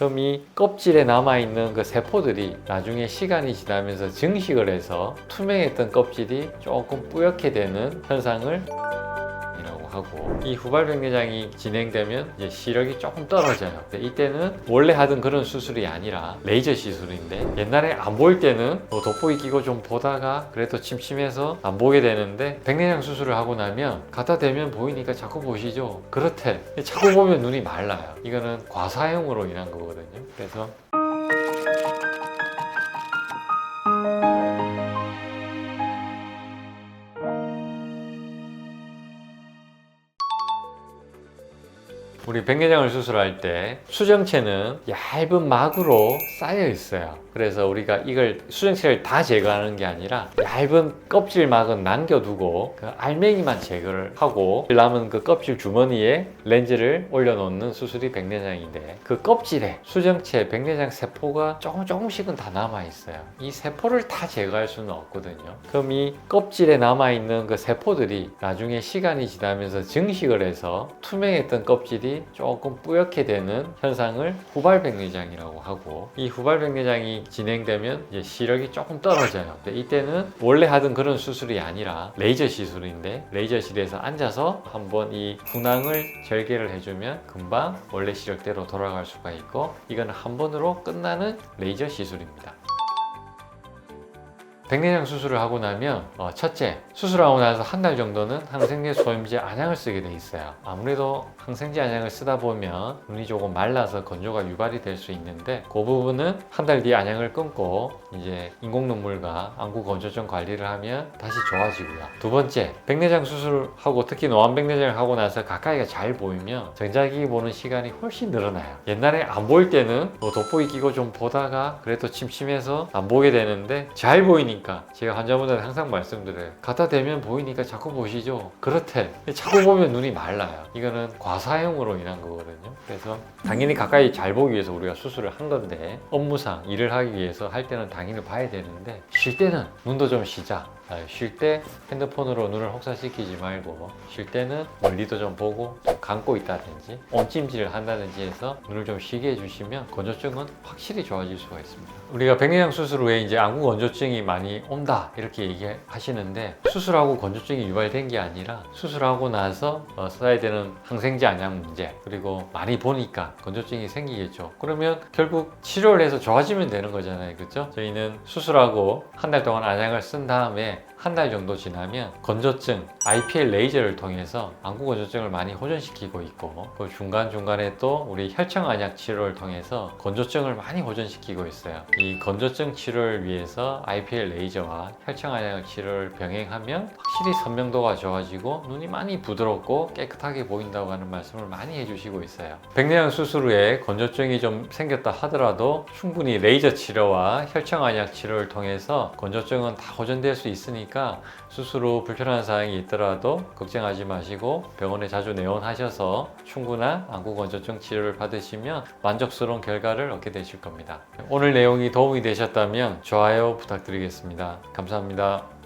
그럼 이 껍질에 남아있는 그 세포들이 나중에 시간이 지나면서 증식을 해서 투명했던 껍질이 조금 뿌옇게 되는 현상을 하고 이 후발백내장이 진행되면 이제 시력이 조금 떨어져요. 이때는 원래 하던 그런 수술이 아니라 레이저 시술인데 옛날에 안 보일 때는 뭐 돋보기 끼고 좀 보다가 그래도 침침해서 안 보게 되는데 백내장 수술을 하고 나면 갖다 대면 보이니까 자꾸 보시죠. 그렇대. 자꾸 보면 눈이 말라요. 이거는 과사용으로 인한 거거든요. 그래서 우리 백내장을 수술할 때 수정체는 얇은 막으로 쌓여 있어요. 그래서 우리가 이걸 수정체를 다 제거하는 게 아니라 얇은 껍질 막은 남겨두고 그 알맹이만 제거를 하고 남은 그 껍질 주머니에 렌즈를 올려놓는 수술이 백내장인데 그 껍질에 수정체 백내장 세포가 조금 조금씩은 다 남아 있어요. 이 세포를 다 제거할 수는 없거든요. 그럼 이 껍질에 남아 있는 그 세포들이 나중에 시간이 지나면서 증식을 해서 투명했던 껍질이 조금 뿌옇게 되는 현상을 후발백내장이라고 하고 이 후발백내장이 진행되면 이제 시력이 조금 떨어져요. 이때는 원래 하던 그런 수술이 아니라 레이저 시술인데 레이저실에서 앉아서 한번 이 funang을 절개를 해주면 금방 원래 시력대로 돌아갈 수가 있고 이거는 한 번으로 끝나는 레이저 시술입니다. 백내장 수술을 하고 나면 어, 첫째 수술하고 나서 한 달 정도는 항생제 소염제 안약을 쓰게 돼 있어요. 아무래도 항생제 안약을 쓰다 보면 눈이 조금 말라서 건조가 유발이 될 수 있는데 그 부분은 한 달 뒤에 안약을 끊고 이제 인공 눈물과 안구 건조증 관리를 하면 다시 좋아지고요. 두 번째 백내장 수술하고 특히 노안 백내장을 하고 나서 가까이가 잘 보이면 전자기기 보는 시간이 훨씬 늘어나요. 옛날에 안 보일 때는 뭐 돋보기 끼고 좀 보다가 그래도 침침해서 안 보게 되는데 잘 보이니까 제가 환자분들한테 항상 말씀드려요. 갖다 대면 보이니까 자꾸 보시죠. 그렇대. 자꾸 보면 눈이 말라요. 이거는 과사용으로 인한 거거든요. 그래서 당연히 가까이 잘 보기 위해서 우리가 수술을 한 건데 업무상 일을 하기 위해서 할 때는 당연히 봐야 되는데 쉴 때는 눈도 좀 쉬자. 쉴 때 핸드폰으로 눈을 혹사시키지 말고 쉴 때는 멀리도 좀 보고 좀 감고 있다든지 옴찜질을 한다든지 해서 눈을 좀 쉬게 해주시면 건조증은 확실히 좋아질 수가 있습니다. 우리가 백내장 수술 후에 이제 안구 건조증이 많이 온다 이렇게 얘기하시는데 수술하고 건조증이 유발된 게 아니라 수술하고 나서 어, 써야 되는 항생제 안약 문제 그리고 많이 보니까 건조증이 생기겠죠. 그러면 결국 치료를 해서 좋아지면 되는 거잖아요, 그렇죠? 저희는 수술하고 한 달 동안 안약을 쓴 다음에 한 달 정도 지나면 건조증 IPL 레이저를 통해서 안구 건조증을 많이 호전시키고 있고 그 중간중간에 또 우리 혈청 안약 치료를 통해서 건조증을 많이 호전시키고 있어요. 이 건조증 치료를 위해서 IPL 레이저와 혈청 안약 치료를 병행하면 확실히 선명도가 좋아지고 눈이 많이 부드럽고 깨끗하게 보인다고 하는 말씀을 많이 해주시고 있어요. 백내장 수술 후에 건조증이 좀 생겼다 하더라도 충분히 레이저 치료와 혈청 안약 치료를 통해서 건조증은 다 호전될 수 있으니까 수술 후 불편한 사항이 있더라도 걱정하지 마시고 병원에 자주 내원하셔서 충분한 안구 건조증 치료를 받으시면 만족스러운 결과를 얻게 되실 겁니다. 오늘 내용이 도움이 되셨다면 좋아요 부탁드리겠습니다. 감사합니다.